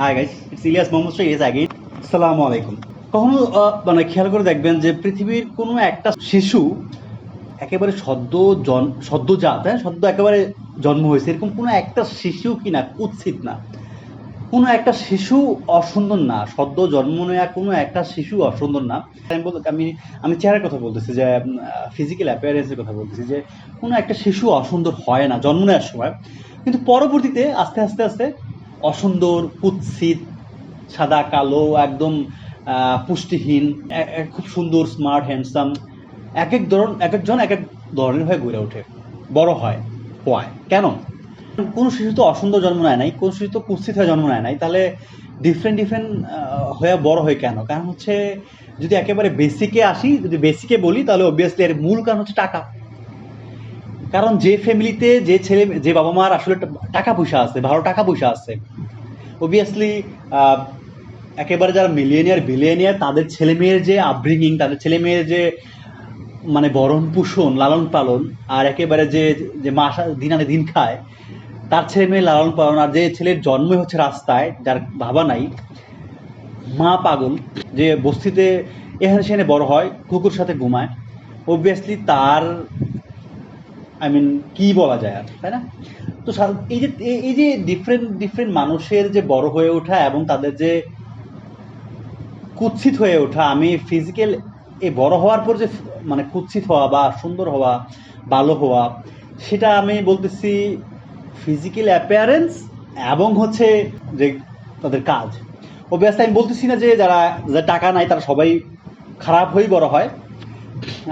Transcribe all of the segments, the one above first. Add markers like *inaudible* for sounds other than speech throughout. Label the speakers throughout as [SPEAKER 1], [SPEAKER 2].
[SPEAKER 1] Hi guys it's Ilias Mohammad yes again আসসালামু আলাইকুম কখনো মানে খেয়াল করে দেখবেন যে পৃথিবীর কোনো একটা শিশু একেবারে সদ্য জন সদ্যজাত হ্যাঁ? সদ্য একেবারে জন্ম হয়েছে। এরকম কোনো একটা শিশু কি না কুৎসিত না। কোনো একটা শিশু অসুন্দর না। সদ্য জন্ম নেওয়া কোনো একটা শিশু অসুন্দর না। আমি বলতে আমি আমি চেহারার কথা বলতেছি যে ফিজিক্যাল অ্যাপিয়ারেন্সের কথা বলতেছি যে কোনো একটা শিশু অসুন্দর হয় না, জন্ম নেওয়ার সময়। কিন্তু পরবর্তীতে আস্তে আস্তে আস্তে অসুন্দর, কুৎসিত, সাদা, কালো, একদম পুষ্টিহীন খুব সুন্দর স্মার্ট হ্যান্ডসাম এক এক ধরন, এক একজন এক এক ধরনের হয়ে গড়ে ওঠে। বড় হয়। হয় কেন? কোন শিশু তো অসুন্দর জন্ম নেয় নাই, কোন শিশু তো কুৎসিত হয়ে জন্ম নেয় নাই, তাহলে ডিফারেন্ট ডিফারেন্ট হয়ে বড় হয় কেন? কারণ হচ্ছে যদি একেবারে বেসিকে আসি, যদি বেসিকে বলি, তাহলে অবভিয়াসলি এর মূল কারণ হচ্ছে টাকা। কারণ যে ফ্যামিলিতে যে ছেলে, যে বাবা মার আসলে টাকা পয়সা আছে, ভালো টাকা পয়সা আছে অবভিয়াসলি একেবারে যারা মিলিয়নিয়ার বিলিয়নিয়ার তাদের ছেলে মেয়ের যে আপব্রিঙ্গিং তাদের ছেলে মেয়ের যে মানে বরণ পোষণ, লালন পালন, আর একেবারে যে যে মা দিন আনে দিন খায়, তার ছেলে মেয়ে লালন পালন, আর যে ছেলের জন্মই হচ্ছে রাস্তায়, যার বাবা নাই, মা পাগল, যে বস্তিতে এখানে সেখানে বড় হয়, কুকুর সাথে ঘুমায় অবভিয়াসলি তার আই মিন কি বলা যায় আর তাই না? তো এই যে এই- যে ডিফারেন্ট ডিফারেন্ট মানুষের যে বড় হয়ে ওঠা এবং তাদের যে কুৎসিত হয়ে ওঠা, আমি ফিজিক্যাল এই বড় হওয়ার পর যে মানে কুৎসিত হওয়া বা সুন্দর হওয়া, ভালো হওয়া, সেটা আমি বলতেছি ফিজিক্যাল অ্যাপিয়ারেন্স এবং হচ্ছে যে তাদের কাজ। অবভিয়াসলি আমি বলতেছি না যে যারা, যাদের টাকা নাই তারা সবাই খারাপ হয়েই বড় হয়।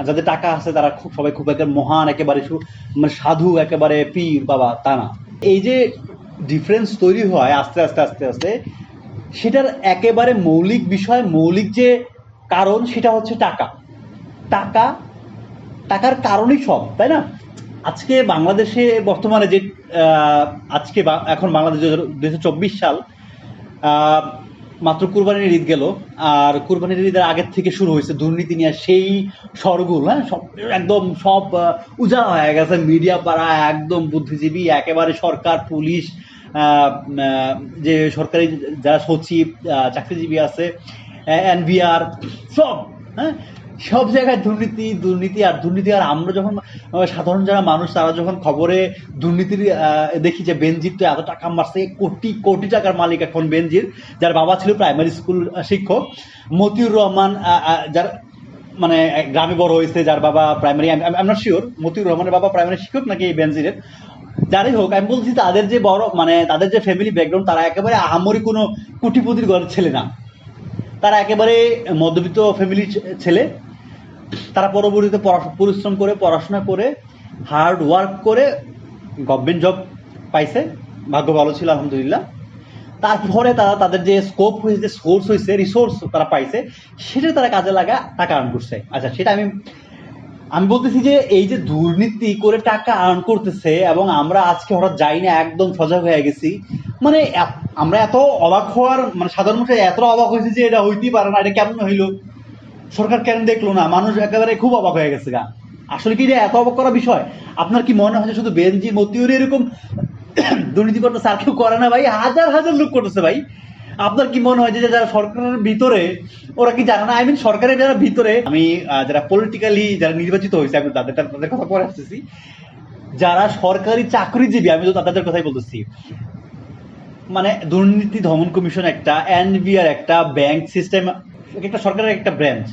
[SPEAKER 1] যাদের টাকা আছে, তারা খুব, সবাই খুব একেবারে মহান, একেবারে মানে সাধু, একেবারে পীর বাবা, তা না। এই যে ডিফারেন্স তৈরি হয় আস্তে আস্তে আস্তে আস্তে, সেটার একেবারে মৌলিক বিষয়, মৌলিক যে কারণ, সেটা হচ্ছে টাকা। টাকা, টাকার কারণই সব, তাই না? আজকে বাংলাদেশে বর্তমানে যে আজকে এখন বাংলাদেশ চব্বিশ সাল মাত্র কুরবানির ঈদ গেল, আর কুরবানির ঈদের আগের থেকে শুরু হয়েছে দুর্নীতি নিয়ে সেই সরগুল হ্যাঁ? সব, একদম সব উজা হয়ে গেছে মিডিয়া পাড়া, একদম বুদ্ধিজীবী, একেবারে সরকার, পুলিশ যে সরকারি যারা সচিব চাকরিজীবী আছে এনবিআর, সব হ্যাঁ? সব জায়গায় দুর্নীতি দুর্নীতি আর দুর্নীতি আর আমরা যখন সাধারণ যারা মানুষ, তারা যখন খবরে দুর্নীতির দেখি যে বেনজির তো এত টাকা মারছে, কোটি কোটি টাকার মালিক এখন বেনজির, যার বাবা ছিল প্রাইমারি স্কুল শিক্ষক। মতিউর রহমান যার মানে গ্রামে বড় হয়েছে, যার বাবা প্রাইমারি আমি নট শিওর মতিউর রহমানের বাবা প্রাইমারি শিক্ষক নাকি এই বেনজিরের। যারই হোক, আমি বলছি তাদের যে বড় মানে তাদের যে ফ্যামিলি ব্যাকগ্রাউন্ড তারা একেবারে আহামরি কোনো কুটিপুতির ঘরের ছেলে না। তারা একেবারে মধ্যবিত্ত ফ্যামিলির ছেলে। তারা পরবর্তীতে পরিশ্রম করে, পড়াশোনা করে হার্ড ওয়ার্ক করে গভর্নমেন্ট জব পাইছে। ভাগ্য ভালো ছিল, আলহামদুলিল্লাহ। তারপরে তারা তাদের যে স্কোপ হয়েছে সোর্স হয়েছে রিসোর্স তারা পাইছে, সেটা তারা কাজে লাগা টাকা আর্ন করছে। আচ্ছা সেটা আমি আমি বলতেছি যে এই যে দুর্নীতি করে টাকা আর্ন করতেছে এবং আমরা আজকে হঠাৎ যাই না, একদম সজাগ হয়ে গেছি। মানে আমরা এত অবাক হওয়ার মানে সাধারণ মানুষ এত অবাক হয়েছে যে এটা হইতেই পারে না, এটা কেমন হইল? সরকার কেন দেখল না? মানুষ একেবারে খুব অবাক হয়ে গেছে গা। আসলে কি এত অবাক করা বিষয়? আপনার কি মনে হয় শুধু বেনজি মতিউর এরকম *coughs* দুর্নীতি করতেছে আর কেউ করে না ভাই? হাজার হাজার লোক করতেছে ভাই। আপনার কি মনে হয় যে যারা সরকারের ভিতরে, ওরা কি জানে না? আই মিন সরকারের যারা ভিতরে, আমি যারা পলিটিক্যালি যারা নির্বাচিত হয়েছে, আমি তাদের তাদের কথা পরে আসতেছি। যারা সরকারি চাকরিজীবী, আমি তো তাদের কথাই বলতেছি। মানে দুর্নীতি দমন কমিশন একটা, এনবিআর একটা ব্যাংক সিস্টেম একটা সরকারের একটা ব্রাঞ্চ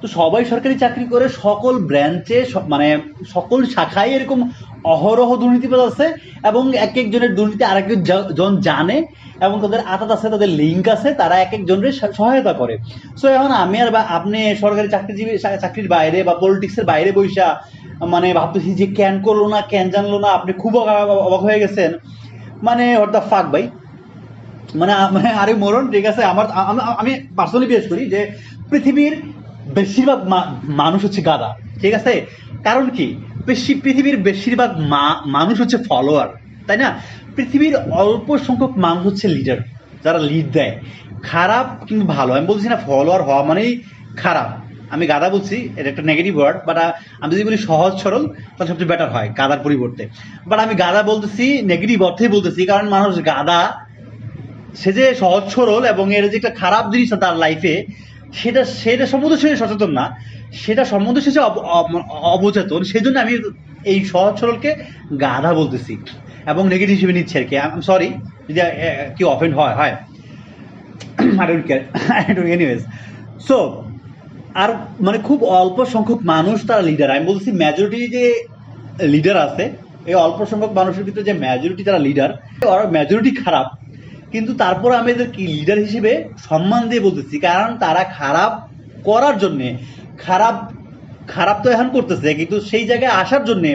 [SPEAKER 1] তো সবাই সরকারি চাকরি করে, সকল ব্রাঞ্চে মানে সকল শাখায় এরকম অহরহ দুর্নীতিবাজ আছে এবং এক একজনের দুর্নীতি আরেক জন জানে এবং তাদের আতাত আছে, তাদের লিঙ্ক আছে, তারা এক একজনের সহায়তা করে। সো এখন আমি আর বা আপনি সরকারি চাকরিজীবী চাকরির বাইরে বা পলিটিক্সের বাইরে বৈশা মানে ভাবতেছি যে ক্যান করল না ক্যান জানলো না, আপনি খুব অবাক- অবাক হয়ে গেছেন। মানে হোয়াট দ্য ফাক ভাই? মানে মানে আরে মরণ, ঠিক আছে, আমার আমি পার্সোনালি পেশ করি যে পৃথিবীর বেশিরভাগ মানুষ হচ্ছে গাদা ঠিক আছে? কারণ কি? পৃথিবীর বেশিরভাগ মানুষ হচ্ছে ফলোয়ার তাই না? পৃথিবীর অল্প সংখ্যক মানুষ হচ্ছে লিডার যারা লিড দেয়। খারাপ কিন্তু ভালো। আমি বলছি না ফলোয়ার হওয়া মানেই খারাপ। আমি গাদা বলছি, এটা একটা নেগেটিভ ওয়ার্ড বাট আমি যদি বলি সহজ, সরল, তাহলে সবচেয়ে বেটার হয় গাদার পরিবর্তে। বাট আমি গাদা বলতেছি নেগেটিভ অর্থেই বলতেছি, কারণ মানুষ গাদা সে যে সহজ সরল এবং এর যে একটা খারাপ জিনিস তার লাইফে সেটা সেটা সম্বন্ধে সে সচেতন না সেটা সম্বন্ধে সে অবচেতন সেই জন্য আমি এই সহজ সরলকে গাধা বলতেছি এবং নেগেটিভ হিসেবে নিচ্ছি আর কি সরি যদি কেউ অফেন্ড হয় হয় *coughs* I don't care. *laughs* I don't anyways. So, আর মানে খুব অল্প সংখ্যক মানুষ তারা লিডার আমি বলছি মেজরিটি যে লিডার আছে এই অল্প সংখ্যক মানুষের ভিতরে যে মেজরিটি যারা লিডার মেজরিটি খারাপ কিন্তু তারপর আমি এদের কি লিডার হিসেবে সম্মান দিয়ে বলতেছি, কারণ তারা খারাপ করার জন্যে, খারাপ খারাপ তো এখন করতেছে, কিন্তু সেই জায়গায় আসার জন্যে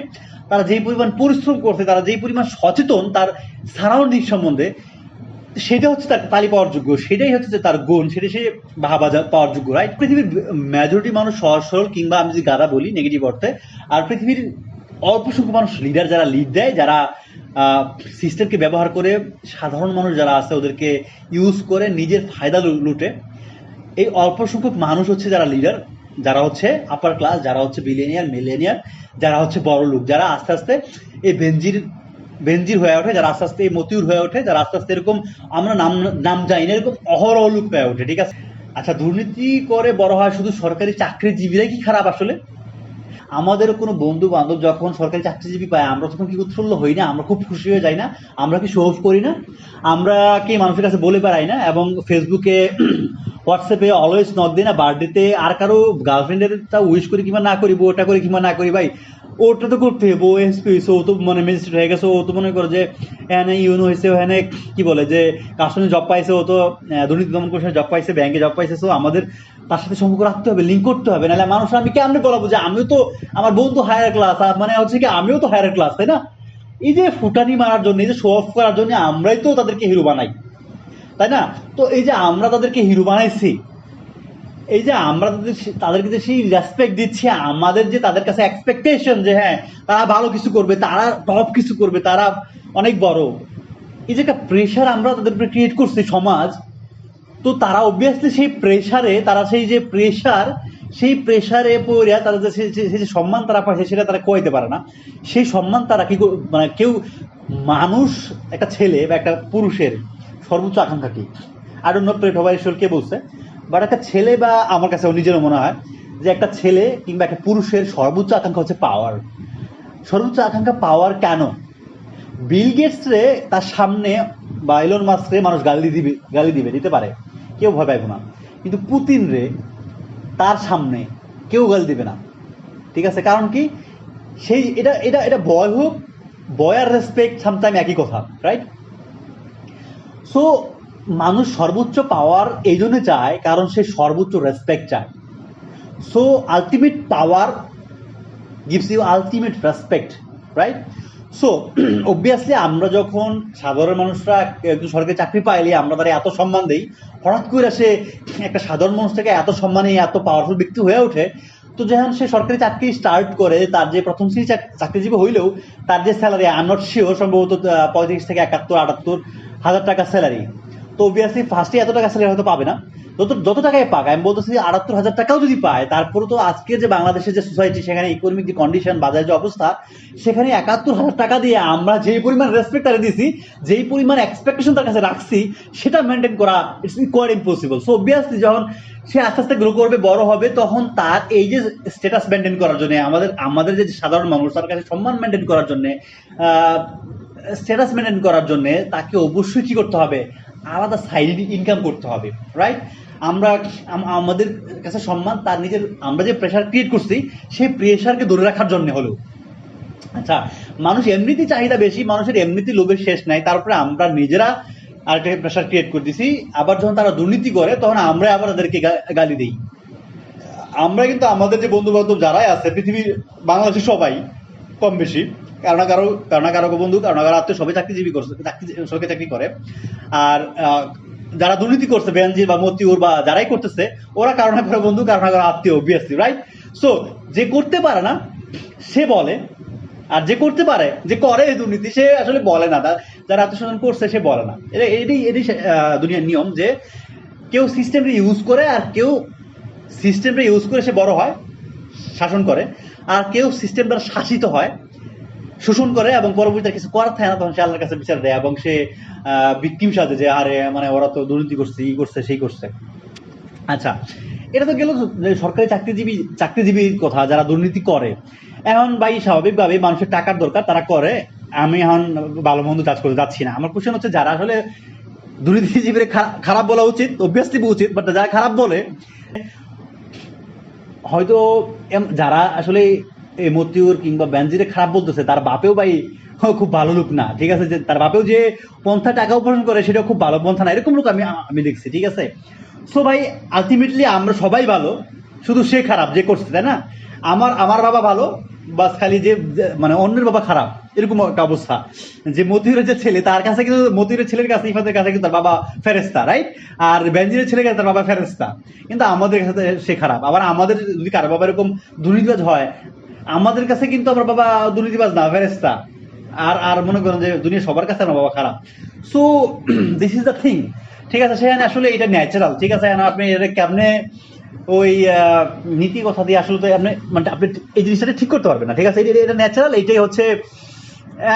[SPEAKER 1] তারা যেই পরিমাণ পরিশ্রম করছে, তারা যেই পরিমাণ সচেতন তার সারাউন্ডিং সম্বন্ধে, সেটা হচ্ছে তার তালি পাওয়ার যোগ্য, সেটাই হচ্ছে যে তার গুণ, সেটা সে ভাবা পাওয়ার যোগ্য রাইট পৃথিবীর মেজরিটি মানুষ সহজ সরল, কিংবা আমি যদি গাদা বলি নেগেটিভ অর্থে, আর পৃথিবীর অল্প সংখ্যক মানুষ লিডার যারা লিড দেয়, যারা সিস্টেমকে ব্যবহার করে সাধারণ মানুষ যারা আছে, ওদেরকে ইউজ করে নিজের ফায়দা লুটে। এই অল্প সংখ্যক মানুষ হচ্ছে যারা লিডার যারা হচ্ছে আপার ক্লাস যারা হচ্ছে বিলিয়নিয়ার মিলেনিয়ার যারা হচ্ছে বড় লোক, যারা আস্তে আস্তে এই বেঞ্জির বেঞ্জির হয়ে ওঠে, যারা আস্তে আস্তে এই মতিউর হয়ে ওঠে, যারা আস্তে আস্তে এরকম আমরা নাম নাম জানি না, এরকম অহরহ লোক হয়ে ওঠে, ঠিক আছে? আচ্ছা দুর্নীতি করে বড় হয় শুধু সরকারি চাকরিজীবীরাই কি খারাপ আসলে? আমাদের কোনো বন্ধু বান্ধব যখন সরকারি চাকরিজীবী পায়, আমরা তখন কি উৎফুল্ল হই না? আমরা খুব খুশি হয়ে যাই না? আমরা কি শো অফ করি না? আমরা কি মানুষের কাছে বলে বেড়াই না? এবং ফেসবুকে হোয়াটসঅ্যাপে অলওয়েজ নক দিই না? বার্থডেতে আর কারও গার্লফ্রেন্ডের তা উইশ করি কিংবা না করি ওটা করি কিংবা না করি, ভাই, ওটা তো করতে হবে। ও এসপি হয়েছে ও তো মানে ম্যাজিস্ট্রেট হয়ে গেছে, ও তো মনে করো যে এখানে ইউনো হয়েছে ওখানে কি বলে যে কাস্টমে জব পাইছে, ও তো দুর্নীতি দমন কমিশনে জব পাইছে ব্যাংকে জব পাইছে সো আমাদের তার সাথে সম্পর্ক রাখতে হবে লিঙ্ক করতে হবে। নাহলে মানুষ আমি কে কেমনে বলাবো যে আমিও তো, আমার বন্ধু হায়ার ক্লাস মানে হচ্ছে কি আমিও তো হায়ার ক্লাস তাই না? এই যে ফুটানি মারার জন্য, এই যে শো অফ করার জন্য আমরাই তো তাদেরকে হিরো বানাই, তাই না? তো এই যে আমরা তাদেরকে হিরো বানাইছি, এই যে আমরা তাদের তাদেরকে যে সেই রেসপেক্ট দিচ্ছি, আমাদের যে তাদের কাছে এক্সপেকটেশন যে হ্যাঁ তারা ভালো কিছু করবে, তারা টপ কিছু করবে, তারা অনেক বড়। এই যে একটা প্রেশার আমরা তাদের উপরে ক্রিয়েট করছি সমাজ তো তারা অবভিয়াসলি সেই প্রেশারে তারা সেই যে প্রেশার সেই প্রেশারে পড়িয়া তারা যে, সেই যে সম্মান তারা পাচ্ছে সেটা তারা কোয়াইতে পারে না। সেই সম্মান তারা কি মানে কেউ মানুষ, একটা ছেলে বা একটা পুরুষের সর্বোচ্চ আকাঙ্ক্ষা কি? আর অন্য প্লেট হবার ঈশ্বর কে বলছে? বাট একটা ছেলে বা আমার কাছে নিজেরও মনে হয় যে একটা ছেলে কিংবা একটা পুরুষের সর্বোচ্চ আকাঙ্ক্ষা হচ্ছে পাওয়ার সর্বোচ্চ আকাঙ্ক্ষা পাওয়ার কেন? বিল গেটস রে তার সামনে বা এলন মাস্ক রে মানুষ গালি দিবে গালি দিবে, দিতে পারে। কেউ ভয় পাইব না। কিন্তু পুতিন রে, তার সামনে কেউ গালি দিবে না। ঠিক আছে? কারণ কি? সেই, এটা এটা এটা বয় হোক বয় আর রেসপেক্ট সামটাইম একই কথা রাইট সো মানুষ সর্বোচ্চ পাওয়ার এই জন্য চায়, কারণ সে সর্বোচ্চ রেসপেক্ট চায়। So ultimate power gives you ultimate respect right so obviously *clears throat* আমরা যখন সাধারণ মানুষরা একজন সরকারি চাকরি পাইলে আমরা তারা এত সম্মান দিই, হঠাৎ করে সে একটা সাধারণ মানুষ থেকে এত সম্মানে, এত পাওয়ারফুল ব্যক্তি হয়ে ওঠে, তো যখন সে সরকারি চাকরি স্টার্ট করে, তার যে প্রথম শ্রেণি চাকরিজীবী হইলেও, তার যে স্যালারি আই শিওর সম্ভবত পঁয়ত্রিশ থেকে একাত্তর, আটাত্তর হাজার টাকা স্যালারি তো অবভিয়াসলি ফার্স্টে এত টাকা স্যালারি হয়তো পাবে না। যত যত টাকায় পাক, আমি বলতেছি আটাত্তর হাজার টাকাও যদি পায়, তারপরে তো আজকে যে বাংলাদেশের যে সোসাইটি সেখানে ইকোনমিক যে কন্ডিশন বাজারের যে অবস্থা, সেখানে একাত্তর হাজার টাকা দিয়ে আমরা যেই পরিমাণ রেসপেক্ট তাকে দিছি যেই পরিমাণ এক্সপেকটেশন তার কাছে রাখছি, সেটা মেনটেন করা ইটস কোয়ার ইম্পসিবল সো অবভিয়াসলি যখন সে আস্তে আস্তে গ্রো করবে, বড় হবে, তখন তার এই যে স্ট্যাটাস মেনটেন করার জন্য, আমাদের আমাদের যে সাধারণ মানুষ, তার কাছে সম্মান মেনটেন করার জন্য স্ট্যাটাস মেনটেন করার জন্য তাকে অবশ্যই কি করতে হবে? আলাদা সাইড ইনকাম করতে হবে রাইট আমরা আমাদের কাছে সম্মান, তার নিজের, আমরা যে প্রেশার ক্রিয়েট করছি, সেই প্রেশারকে ধরে রাখার জন্য হলো। আচ্ছা মানুষ এমনিতে চাহিদা বেশি, মানুষের এমনিতে লোভের শেষ নাই তারপরে আমরা নিজেরা আরেকটা প্রেশার ক্রিয়েট করে দিছি আবার যখন তারা দুর্নীতি করে, তখন আমরা আবার তাদেরকে গালি দিই। আমরা কিন্তু আমাদের যে বন্ধু বান্ধব যারাই আছে, পৃথিবীর, বাংলাদেশের সবাই কম বেশি কারও না বন্ধু কারও কারও আত্মীয় সবাই চাকরিজীবী করছে, চাকরি চাকরি করে। আর যারা দুর্নীতি করছে বেঞ্জির বা মতিউর বা যারাই করতেছে, ওরা কারও কারও বন্ধু কারও না কারও আত্মীয় অবভিয়াসলি রাইট সো যে করতে পারে না, সে বলে। আর যে করতে পারে, যে করে এই দুর্নীতি, সে আসলে বলে না। যারা আত্মস্বজন করছে, সে বলে না। এটা এটাই এটাই দুনিয়ার নিয়ম যে কেউ সিস্টেমটা ইউজ করে, আর কেউ সিস্টেমটা ইউজ করে সে বড় হয়, শাসন করে। আর কেউ সিস্টেম দ্বারা শাসিত হয় শোষণ করে এবং পরবর্তীতে কিছু করার থাকে না, তখন সে আল্লাহর কাছে বিচার দেয় এবং সে ভিকটিম সাজে যে, আরে মানে ওরা তো দুর্নীতি করছে, ই করছে, সেই করছে। আচ্ছা এটা তো গেল সরকারি চাকরিজীবী, চাকরিজীবীর কথা, যারা দুর্নীতি করে। এখন ভাই স্বাভাবিকভাবে মানুষের টাকার দরকার, তারা করে। আমি এখন ভালো মন্দ কাজ করে যাচ্ছি না। আমার কোশ্চেন হচ্ছে, যারা আসলে দুর্নীতিজীবীর খারাপ বলা উচিত অবভিয়াসলি উচিত বাট যারা খারাপ বলে, হয়তো যারা আসলে এই মতিউর কিংবা ব্যানজিরে খারাপ বলতেছে, তার বাপেও ভাই খুব ভালো লোক না, ঠিক আছে? যে, তার বাপেও যে পন্থা টাকা উপার্জন করে সেটা খুব ভালো পন্থা না। এরকম লোক আমি আমি দেখছি, ঠিক আছে? সো ভাই আলটিমেটলি আমরা সবাই ভালো, শুধু সে খারাপ, যে করছে, তাই না? আমার আমার বাবা ভালো, বাস খালি যে মানে অন্যের বাবা খারাপ, এরকম একটা অবস্থা। যে মতিউরের যে ছেলে, তার কাছে কিন্তু মতিউরের ছেলের কাছে, ইফাতের কাছে কিন্তু তার বাবা ফেরেস্তা রাইট আর বেঞ্জিরের ছেলের কাছে তার বাবা ফেরেস্তা কিন্তু আমাদের কাছে সে খারাপ। আবার আমাদের যদি কারও বাবা এরকম দুর্নীতিবাজ হয় আমাদের কাছে কিন্তু আমার বাবা দুর্নীতিবাজ না ফেরেস্তা আর আর মনে করেন যে দুনিয়া সবার কাছে আমার বাবা খারাপ। So this is the thing ঠিক আছে, সেখানে আসলে এটা ন্যাচারাল ঠিক আছে আপনি এটা কেমনে ওই নীতি কথা দিয়ে আসলে তো আপনি মানে আপনি এই জিনিসটা ঠিক করতে পারবেন না। ঠিক আছে, এটা- এটা ন্যাচারাল এটাই হচ্ছে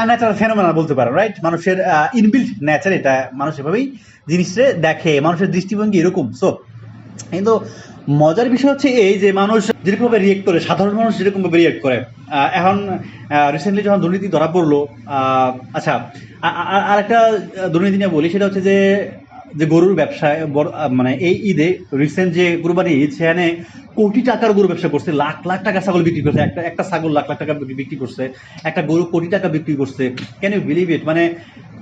[SPEAKER 1] ন্যাচারাল ফেনোমেনা বলতে পারেন রাইট মানুষের ইনবিল্ট নেচার এটা মানুষ এভাবেই জিনিসটা দেখে, মানুষের দৃষ্টিভঙ্গি এরকম। সো কিন্তু মজার বিষয় হচ্ছে এই যে মানুষ যেরকম ভাবে রিয়েক্ট করে, সাধারণ মানুষ যেরকম ভাবে রিয়েক্ট করে এখন রিসেন্টলি যখন দুর্নীতি ধরা পড়ল আচ্ছা আর একটা দুর্নীতি নিয়ে বলি, সেটা হচ্ছে যে যে গরুর ব্যবসায় মানে এই ঈদে রিসেন্ট যে কুরবানি ঈদ, সেখানে কোটি টাকার গরু ব্যবসা করছে, লাখ লাখ টাকা ছাগল বিক্রি করছে, একটা একটা ছাগল লাখ লাখ টাকা বিক্রি করছে, একটা গরু কোটি টাকা বিক্রি করছে। ক্যান ইউ বিলিভ ইট মানে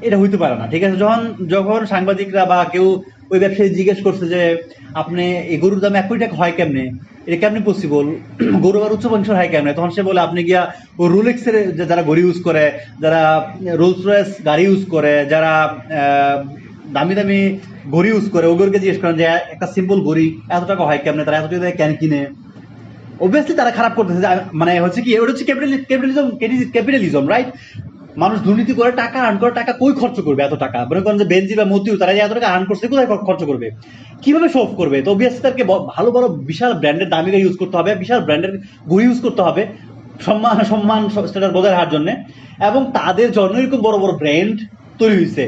[SPEAKER 1] এটা হইতে পারে না, ঠিক আছে? যখন যখন সাংবাদিকরা বা কেউ ওই ব্যবসায়ী জিজ্ঞেস করছে যে, আপনি এই গরুর দাম এক কোটি টাকা হয় কেমনে? এটা কেমনে পসিবল *clears throat* গরু আর উচ্চ হয় কেমনে? তখন সে বলে, আপনি গিয়া ও রোলেক্সের যারা গড়ি ইউজ করে, যারা রোলস রয়েস গাড়ি ইউজ করে, যারা দামি দামি ঘড়ি ইউজ করে, ওগুলোকে জিজ্ঞেস করেন যে, একটা সিম্পল ঘড়ি এত টাকা হয় কেমনে? তারা এত টাকা কেন কিনে? অবভিয়াসলি তারা খারাপ করতেছে মানে হচ্ছে কি ওটা হচ্ছে ক্যাপিটালিজম ক্যাপিটালিজম রাইট মানুষ দুর্নীতি করে টাকা আর্ন করে, টাকা কই খরচ করবে এত টাকা? মনে করেন যে বেঞ্জি বা মতিউ তারা যে এত টাকা আর্ন করছে, কোথায় খরচ করবে? কীভাবে শো করবে? তো অবভিয়াসলি তাদেরকে ভালো ভালো বিশাল ব্র্যান্ডের দামি ইউজ করতে হবে, বিশাল ব্র্যান্ডের ঘড়ি ইউজ করতে হবে, সম্মান সম্মান স্ট্যাটাস বজায় রাখার জন্য। এবং তাদের জন্য এরকম বড় বড় ব্র্যান্ড তৈরি হয়েছে।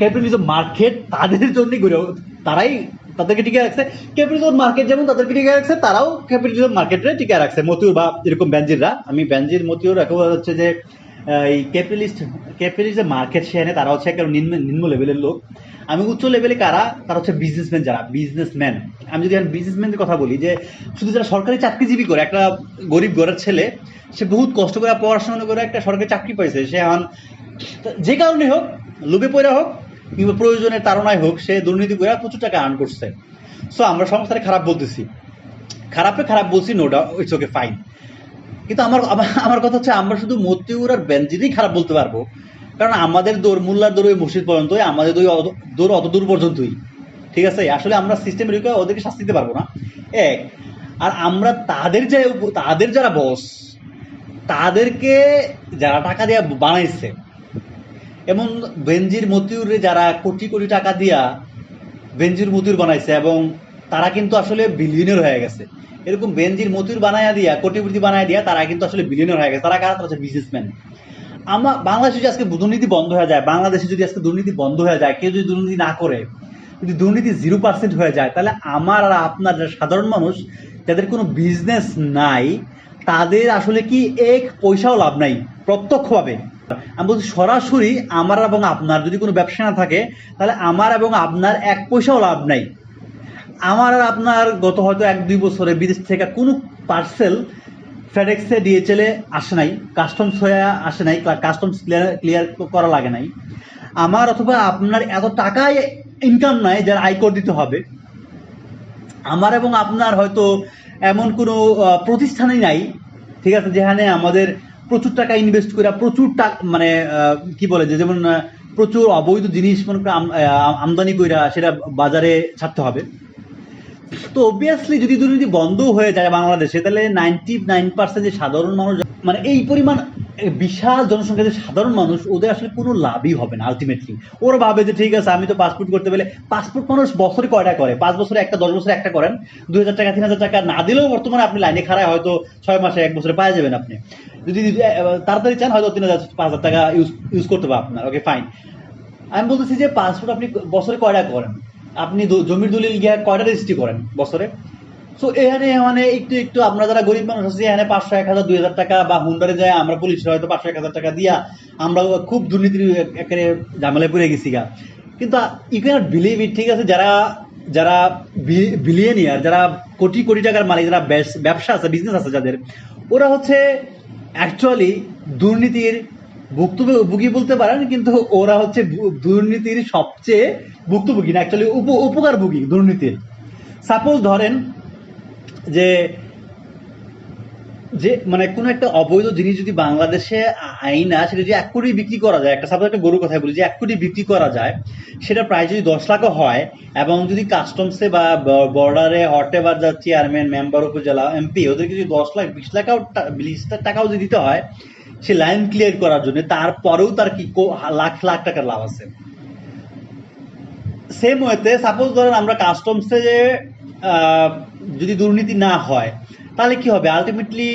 [SPEAKER 1] ক্যাপিটালিজম মার্কেট তাদের জন্যই গড়ে তারাই তাদেরকে টিকে রাখছে। ক্যাপিটালিজম মার্কেট যেমন তাদেরকে টিকে রাখছে, তারাও ক্যাপিটালিজম মার্কেটে টিকে রাখছে। মতিউর বা এরকম ব্যাঞ্জিররা আমি ব্যাঞ্জির মতিউর একেবারে হচ্ছে যে এই ক্যাপিটালিস্ট ক্যাপিটালিস্ট যে মার্কেট শেয়ারে তারা হচ্ছে একটা নিম্ন নিম্ন লেভেলের লোক। আমি উচ্চ লেভেলে কারা? তারা হচ্ছে বিজনেসম্যান যারা বিজনেসম্যান আমি যদি বিজনেসম্যানদের কথা বলি, যে শুধু যারা সরকারি চাকরিজীবী করে, একটা গরিব ঘরের ছেলে, সে বহুত কষ্ট করে পড়াশোনা করে একটা সরকারি চাকরি পাইছে। সে এখন যে কারণে হোক, লোভে পড়া হোক, কিংবা প্রয়োজনের তাড়নায় হোক, সে দুর্নীতি করে প্রচুর টাকা আর্ন করছে। সো আমরা সংস্থারে খারাপ বলতেছি। খারাপে খারাপ বলছি no doubt it's okay fine কিন্তু আমার, আমার- কথা হচ্ছে আমরা শুধু মতিউর আর বেঞ্জিরই খারাপ বলতে পারব। কারণ আমাদের দৌড়, মোল্লার দৌড় ওই মসজিদ পর্যন্তই, আমাদের অত- দৌড় অত দূর পর্যন্তই। ঠিক আছে? আসলে আমরা সিস্টেম ঢুকে ওদেরকে শাস্তি দিতে পারব না। এক, আর আমরা তাদের যে, তাদের যারা বস তাদেরকে যারা টাকা দিয়ে বানাইছে এমন বেঞ্জির মতিউরে যারা কোটি কোটি টাকা দিয়া বেঞ্জির মতিউর বানাইছে, এবং তারা কিন্তু আসলে বিলিয়নের হয়ে গেছে। এরকম বেঞ্জির মতিউর বানায়া দিয়া, কোটিপতি বানায় দিয়া, তারা কিন্তু আসলে বিলিয়নের হয়ে গেছে। তারা কারা? তারা বিজনেসম্যান আমরা বাংলাদেশে যদি আজকে দুর্নীতি বন্ধ হয়ে যায়, বাংলাদেশে যদি আজকে দুর্নীতি বন্ধ হয়ে যায়, কেউ যদি দুর্নীতি না করে, যদি দুর্নীতি জিরো পার্সেন্ট হয়ে যায়, তাহলে আমার আর আপনার যারা সাধারণ মানুষ, যাদের কোনো বিজনেস নাই, তাদের আসলে কি এক পয়সাও লাভ নাই, প্রত্যক্ষভাবে। আমি বলছি সরাসরি আমার এবং আপনার যদি কোনো ব্যবসা না থাকে, তাহলে আমার এবং আপনার এক পয়সাও লাভ নাই। আমার আর আপনার গত হয়তো এক, দুই বছরে বিদেশ থেকে কোনো পার্সেল ফেডেক্সে ডিএচএলে আসে নাই কাস্টমস হয়ে আসে নাই কাস্টমস ক্লিয়ার ক্লিয়ার করা লাগে নাই। আমার অথবা আপনার এত টাকায় ইনকাম নাই যার আয়কর দিতে হবে। আমার এবং আপনার হয়তো এমন কোনো প্রতিষ্ঠানই নাই, ঠিক আছে, যেখানে আমাদের প্রচুর টাকা ইনভেস্ট করে, প্রচুর টাকা মানে কি বলে যে, যেমন প্রচুর অবৈধ জিনিস মনে করে আমদানি কইরা সেটা বাজারে ছাড়তে হবে। তো অবভিয়াসলি যদি দুর্নীতি বন্ধ হয়ে যায় বাংলাদেশে, তাহলে নাইনটি নাইন পার্সেন্ট যে সাধারণ মানুষ মানে এই পরিমাণ বিশাল জনসংখ্যা যে সাধারণ মানুষ, ওদের আসলে কোনো লাভই হবে না আলটিমেটলি ওরা ভাবে যে ঠিক আছে, আমি তো পাসপোর্ট করতে পেলে পাসপোর্ট মানুষ বছরে কয়টা করে? পাঁচ বছরে একটা, দশ বছরে একটা করেন। দুই হাজার টাকা, তিন হাজার টাকা না দিলেও বর্তমানে আপনি লাইনে খাড়ায় হয়তো ছয় মাসে, এক বছরে পাওয়া যাবেন আপনি। যদি তাড়াতাড়ি চান, হয়তো তিন হাজার, পাঁচ হাজার টাকা ইউজ ইউজ করতে পারবেন। আপনার ওকে ফাইন আমি বলতেছি যে পাসপোর্ট আপনি বছরে কয়টা করেন? আপনি জমির দলিল গিয়ে কয়টা রেজিস্ট্রি করেন বছরে? সো এখানে মানে একটু একটু আমরা যারা গরিব মানুষ আছি, এখানে পাঁচশো, এক হাজার, দুই হাজার টাকা বা হুন্ডারে যায়, আমরা পুলিশের হয়তো পাঁচশো, এক হাজার টাকা দিয়া আমরা খুব দুর্নীতির একেবারে ঝামেলায় পড়ে গেছি গা। কিন্তু ইউ ক্যানট বিলিভ ইট ঠিক আছে? যারা যারা বিলিয়নিয়ার যারা কোটি কোটি টাকার মালিক, যারা ব্যবসা আছে বিজনেস আছে যাদের, ওরা হচ্ছে অ্যাকচুয়ালি দুর্নীতির ভুক্তভোগী বলতে পারেন, কিন্তু ওরা হচ্ছে দুর্নীতির সবচেয়ে ভুক্তভোগী না অ্যাকচুয়ালি উপকারভোগী দুর্নীতির সাপোজ ধরেন যে যে মানে কোনো একটা অবৈধ জিনিস যদি বাংলাদেশে আইনা সেটা যদি এক কোটি বিক্রি করা যায়, একটা সাপোজ একটা গরুর কথাই বলি, যে এক কোটি বিক্রি করা যায় সেটা প্রায় যদি দশ লাখও হয়, এবং যদি কাস্টমসে বা বর্ডারে হটেবার যা চেয়ারম্যান মেম্বার উপজেলা এমপি ওদেরকে যদি দশ লাখ, বিশ লাখও বিশ টাকাও যদি দিতে হয়, সে লাইন ক্লিয়ার করার জন্য, তারপরেও তার কি লাখ লাখ টাকার লাভ আছে। সেম ওয়েতে সাপোজ ধরেন আমরা কাস্টমসে যে যদি দুর্নীতি না হয়, তাহলে কি হবে? আলটিমেটলি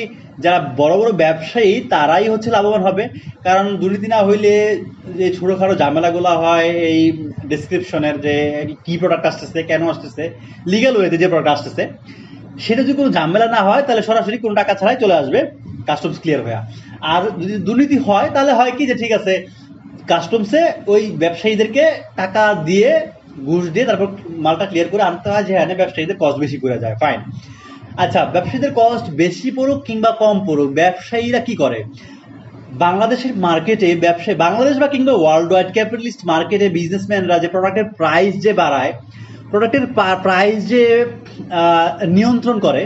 [SPEAKER 1] যারা বড় বড় ব্যবসায়ী, তারাই হচ্ছে লাভবান হবে। কারণ দুর্নীতি না হইলে যে ছোটোখাটো ঝামেলাগুলো হয়, এই ডিসক্রিপশনের যে কি প্রোডাক্ট আসতেছে, কেন আসতেছে লিগাল ওয়েতে যে প্রোডাক্ট আসতেছে, সেটা যদি কোনো ঝামেলা না হয়, তাহলে সরাসরি কোনো টাকা ছাড়াই চলে আসবে কাস্টমস ক্লিয়ার হয়ে। আর যদি দুর্নীতি হয়, তাহলে হয় কি যে, ঠিক আছে কাস্টমসে ওই ব্যবসায়ীদেরকে টাকা দিয়ে ঘুষ দিয়ে তারপর মালটা ক্লিয়ার করে আনতে হয় যেখানে ব্যবসায়ীদের কস্ট বেশি করে যায় ফাইন আচ্ছা ব্যবসায়ীদের কস্ট বেশি পড়ুক কিংবা কম পড়ুক, ব্যবসায়ীরা কি করে? বাংলাদেশের মার্কেটে ব্যবসায়ী, বাংলাদেশ বা কিংবা ওয়ার্ল্ড ওয়াইড ক্যাপিটালিস্ট মার্কেটে বিজনেসম্যানরা যে প্রোডাক্টের প্রাইস যে বাড়ায় প্রোডাক্টের প্রাইস যে নিয়ন্ত্রণ করে,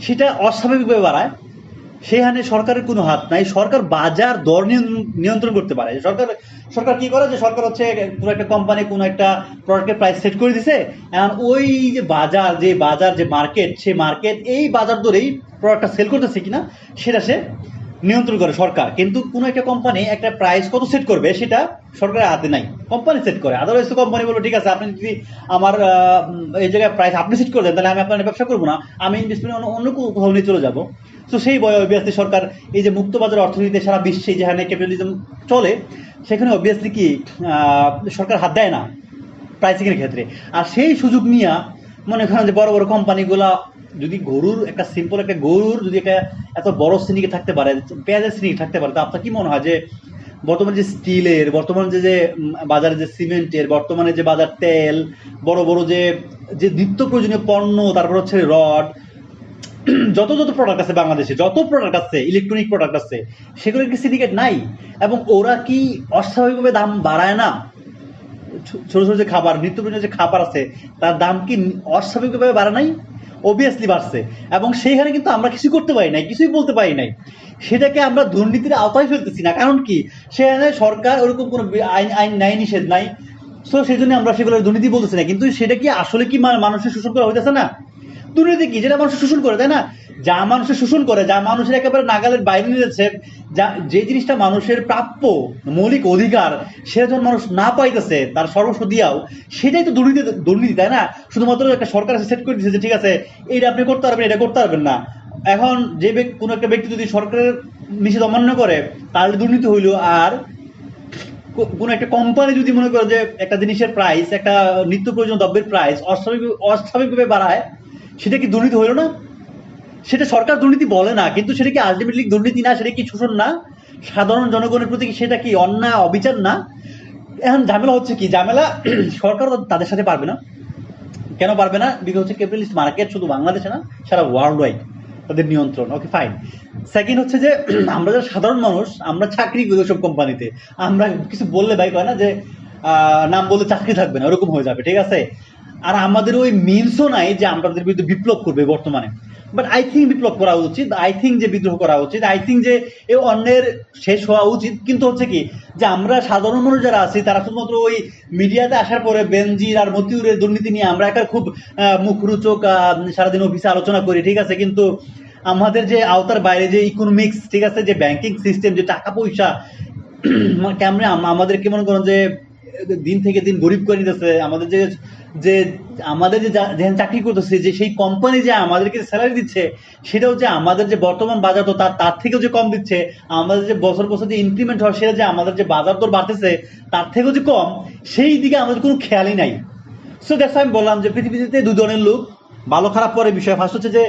[SPEAKER 1] সেটা অস্বাভাবিকভাবে বাড়ায়। সেখানে সরকারের কোনো হাত নাই। সরকার বাজার দর নিয়ন্ত্রণ- করতে পারে। সরকার সরকার কি করে? যে সরকার হচ্ছে কোনো একটা কোম্পানি কোনো একটা প্রোডাক্টের প্রাইস সেট করে দিছে। এখন ওই যে বাজার যে বাজার, যে মার্কেট সে মার্কেট এই বাজার দরেই প্রোডাক্টটা সেল করতেছে কিনা, সেটা সে নিয়ন্ত্রণ করে সরকার। কিন্তু কোনো একটা কোম্পানি একটা প্রাইস কত সেট করবে সেটা সরকারের হাতে নাই। কোম্পানি সেট করে। আদারওয়াইজ তো কোম্পানি বলব, ঠিক আছে, আপনি যদি আমার এই জায়গায় প্রাইস আপনি সেট করে দেন, তাহলে আমি আপনার ব্যবসা করব না। আমি ইনভেস্টমেন্ট অন্য কোথাও নিয়ে চলে যাব। তো সেই বয় অবভিয়াসলি সরকার এই যে মুক্ত বাজার অর্থনীতিতে সারা বিশ্বে যেখানে ক্যাপিটালিজম চলে, সেখানে অবভিয়াসলি কি সরকার হাত দেয় না প্রাইসিংয়ের ক্ষেত্রে। আর সেই সুযোগ নিয়ে মনে করেন যে বড় বড় কোম্পানিগুলা যদি গরুর একটা সিম্পল একটা গরুর যদি একটা এত বড় শ্রেণীকে থাকতে পারে, পেঁয়াজের শ্রেণি থাকতে পারে, তো আপনার কি মনে হয় যে বর্তমানে যে স্টিলের, বর্তমানে যে যে বাজারে যে সিমেন্টের, বর্তমানে যে বাজার তেল, বড় বড় যে যে নিত্য প্রয়োজনীয় পণ্য, তারপর হচ্ছে রড, *clears throat* যত যত প্রোডাক্ট আছে বাংলাদেশে, যত প্রোডাক্ট আছে ইলেকট্রনিক প্রোডাক্ট আছে, সেগুলোর কি সিন্ডিকেট নাই? এবং ওরা কি অস্বাভাবিকভাবে দাম বাড়ায় না? ছোট ছোট যে খাবার, নিত্য প্রয়োজনীয় যে খাবার আছে, তার দাম কি অস্বাভাবিকভাবে বাড়ে নাই? অবভিয়াসলি বাড়ছে। এবং সেইখানে কিন্তু আমরা কিছু করতে পারি নাই, কিছুই বলতে পারি নাই। সেটাকে আমরা দুর্নীতির আওতায় ফেলতেছি না। কারণ কি? সেখানে সরকার ওরকম কোনো আইন আইন নাই, নিষেধ নাই। সো সেই জন্য আমরা সেগুলো দুর্নীতি বলতেছি না। কিন্তু সেটা কি আসলে কি মানুষের শোষণ করা হইতেছে না? দুর্নীতি কি? যেটা মানুষ শোষণ করে, তাই না? যা মানুষের শোষণ করে, যা মানুষের একেবারে নাগালের বাইরে নিয়ে যাচ্ছে, যা, যে জিনিসটা মানুষের প্রাপ্য মৌলিক অধিকার, সেটা যখন মানুষ না পাইতেছে, তার সর্বস্ব দিয়াও, সেটাই তো দুর্নীতি দুর্নীতি, তাই না? শুধুমাত্র একটা সরকার সেট করে দিচ্ছে যে, ঠিক আছে, এইটা আপনি করতে পারবেন, এটা করতে পারবেন না। এখন যে ব্যক্তি কোনো একটা ব্যক্তি যদি সরকারের নিষেধ অমান্য করে, তাহলে দুর্নীতি হইল আর কোনো একটা কোম্পানি যদি মনে করে যে, একটা জিনিসের প্রাইস একটা নিত্য প্রয়োজন দ্রব্যের প্রাইস অস্বাভাবিক, অস্বাভাবিকভাবে বাড়ায়, সেটা কি দুর্নীতি হইল না? সেটা সরকার দুর্নীতি বলে না, কিন্তু সেটা কি আলটিমেটলি দুর্নীতি না, সেটা কি শোষণ না? সাধারণ জনগণের প্রতি সেটা কি অন্যায়, অবিচার না? এখন ঝামেলা হচ্ছে কি? ঝামেলা *clears throat* সরকার তাদের সাথে পারবে না। কেন পারবে না? বিকজ হচ্ছে ক্যাপিটালিস্ট মার্কেট শুধু বাংলাদেশে না, সারা ওয়ার্ল্ড ওয়াইড তাদের নিয়ন্ত্রণ। ওকে ফাইন সেকেন্ড হচ্ছে যে, *clears throat* আমরা যারা সাধারণ মানুষ, আমরা চাকরি করি ওসব কোম্পানিতে আমরা কিছু বললে ভাই কয় না যে নাম বললে চাকরি থাকবে না, ওরকম হয়ে যাবে, ঠিক আছে? আর আমাদের ওই মিনসও নাই যে আমাদের বিরুদ্ধে বিপ্লব করবে বর্তমানে। বাট আই থিঙ্ক বিপ্লব করা উচিত আই থিঙ্ক যে বিদ্রোহ করা উচিত আই থিঙ্ক যে এ অন্যের শেষ হওয়া উচিত। কিন্তু হচ্ছে কি, যে আমরা সাধারণ মানুষ যারা আছি, তারা শুধুমাত্র ওই মিডিয়াতে আসার পরে বেনজির আর মতিউরের দুর্নীতি নিয়ে আমরা একটা খুব মুখরোচক সারাদিন অফিসে আলোচনা করি, ঠিক আছে? কিন্তু আমাদের যে আওতার বাইরে যে ইকোনমিক্স ঠিক আছে? যে ব্যাংকিং সিস্টেম যে টাকা পয়সা মানে কেমনে আম- আমাদেরকে মনে করেন যে দিন থেকে দিন গরিব করে দিতেছে আমাদের যে যে, আমাদের যে চাকরি করতেছে, যে সেই কোম্পানি যে আমাদেরকে স্যালারি দিচ্ছে সেটাও যে আমাদের যে বর্তমান বাজার তো তার তার থেকেও যে কম দিচ্ছে, আমাদের যে বছর বছর যে ইনক্রিমেন্ট হয়, সেটা যে আমাদের যে বাজার দর বাড়তেছে, তার থেকেও যে কম, সেই দিকে আমাদের কোনো খেয়ালই নাই। সো দ্যাটস আমি বললাম যে পৃথিবীতে দু ধরনের লোক, ভালো খারাপ পরে বিষয়। ফার্স্ট হচ্ছে যে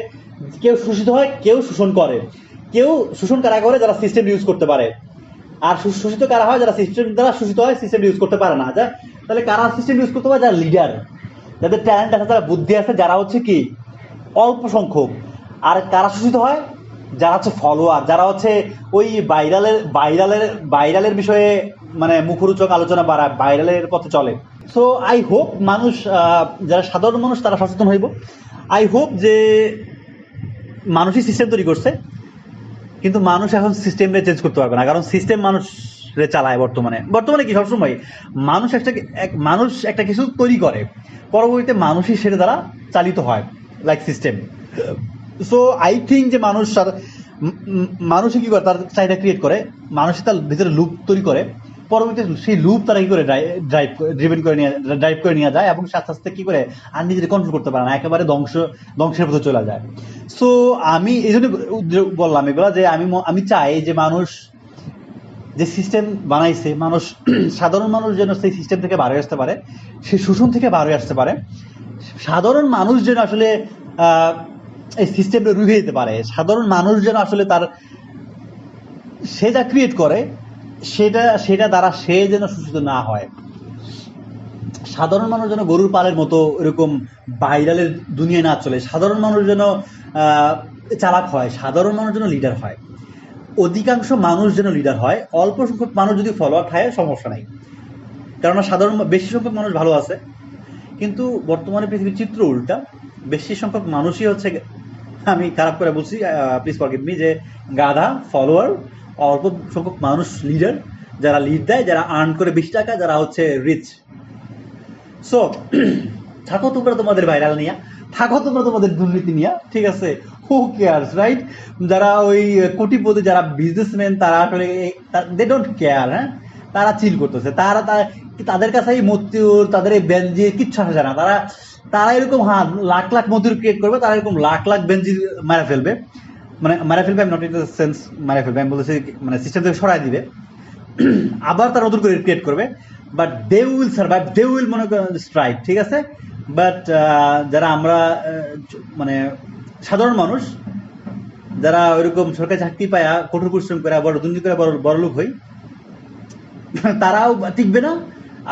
[SPEAKER 1] কেউ শোষিত হয়, কেউ শোষণ করে। কেউ শোষণ কারা করে যারা সিস্টেম ইউজ করতে পারে। আর শো- শোষিত কারা হয়? যারা সিস্টেম দ্বারা শোষিত হয় সিস্টেম ইউজ করতে পারে না। যা তাহলে কারা সিস্টেম ইউজ করতে পারে? যারা লিডার যাদের ট্যালেন্ট আছে, যারা বুদ্ধি আছে, যারা হচ্ছে কি? অল্প সংখ্যক। আর কারা শোষিত হয়? যারা হচ্ছে ফলোয়ার যারা হচ্ছে ওই ভাইরালের ভাইরালের ভাইরালের বিষয়ে মানে মুখরোচক আলোচনা বাড়ায় ভাইরালের পথে চলে। সো আই হোপ মানুষ যারা সাধারণ মানুষ, তারা সচেতন হইব। আই হোপ যে মানুষই সিস্টেম তৈরি করছে। কিন্তু মানুষ এখন সিস্টেমে চেঞ্জ করতে পারবে না। কারণ সিস্টেম মানুষ চালায় বর্তমানে। বর্তমানে কি সবসময়? মানুষ একটা এক- মানুষ একটা কিছু তৈরি করে। পরবর্তীতে মানুষই সেটা দ্বারা চালিত হয় like system so I think যে মানুষ মানুষই কি করে? তার চাহিদা ক্রিয়েট করে। মানুষ তার ভিতরে লুপ তৈরি করে। পরবর্তীতে সেই লুপ তারা কি করে ড্রাইভ ড্রিভেন করে নিয়ে ড্রাইভ করে নিয়ে যায় এবং সাথে সাথে কি করে আর নিজেদের কন্ট্রোল করতে পারে না, একেবারে ধ্বংস, ধ্বংসের পথে চলে যায়। সো আমি এই জন্য বললাম এগুলো যে আমি আমি চাই যে মানুষ যে সিস্টেম বানাইছে, মানুষ *clears throat* সাধারণ মানুষ যেন সেই সিস্টেম থেকে বার হয়ে আসতে পারে, সেই শোষণ থেকে বার হয়ে আসতে পারে, সাধারণ মানুষ যেন আসলে এই সিস্টেমটা রুখে দিতে পারে, সাধারণ মানুষ যেন আসলে তার, সে যা ক্রিয়েট করে সেটা সেটা দ্বারা সে যেন শোষিত না হয়। সাধারণ মানুষ যেন গরুর পালের মতো এরকম ভাইরালের দুনিয়ায় না চলে, সাধারণ মানুষ যেন চালাক হয়, সাধারণ মানুষ যেন লিডার হয়। অধিকাংশ মানুষ যেন লিডার হয়, অল্প সংখ্যক মানুষ যদি ফলোয়ার থাকে, সমস্যা নাই। কেননা সাধারণ, বেশি সংখ্যক মানুষ ভালো আছে, কিন্তু বর্তমানে পৃথিবীর চিত্র উল্টা। বেশি সংখ্যক মানুষই হচ্ছে, আমি খারাপ করে বলছি প্লিজ ফরগিভ মি যে গাধা ফলোয়ার অল্প সংখ্যক মানুষ লিডার যারা লিড দেয়, যারা আর্ন করে বেশি টাকা, যারা হচ্ছে রিচ সো *clears throat* থাকো তোমরা তোমাদের ভাইরাল নিয়ে, থাকো তোমরা তোমাদের দুর্নীতি নিয়ে, ঠিক আছে? হু কেয়ার্স রাইট যারা ওই কোটিপতি, যারা বিজনেসম্যান তারা আসলে দে ডোন্ট কেয়ার হ্যাঁ? তারা চিল করতেছে। তারা তাদের কাছে এই মতিউর তাদের এই বেঞ্জি কিচ্ছু আসে না। তারা তারা এরকম হ্যাঁ লাখ লাখ মতিউর ক্রিয়েট করবে, তারা এরকম লাখ লাখ বেঞ্জি মারা ফেলবে। মানে মারা ফেলবে নট ইন দ্য সেন্স মারা ফেলবে আমি বলতেছি মানে সিস্টেম থেকে সরাই দিবে। আবার তারা নতুন করে ক্রিয়েট করবে। But they will survive they will মনে স্ট্রাইক ঠিক আছে? বাট যারা আমরা মানে সাধারণ মানুষ, যারা ওইরকম সরকারি চাকরি পায়া, কঠোর পরিশ্রম করে, বড় দুর্নীতি করে, বড় বড় লোক হই, তারাও টিকবে না।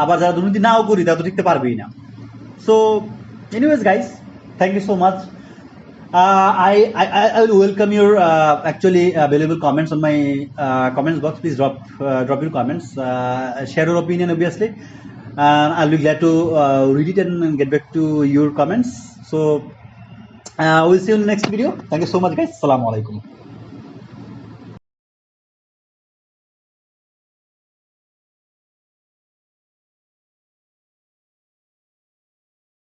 [SPEAKER 1] আবার যারা দুর্নীতি নাও করি, তারা তো টিকতে পারবেই না। So anyways guys thank you so much uh, I, I I- will welcome your uh, actually uh, valuable comments on my uh, comments box. Please drop uh, drop your comments. Share your opinion, obviously. And I'll be glad to read it and get back to your comments. So we'll see you in the next video. Thank you so much, guys. Assalamu alaikum.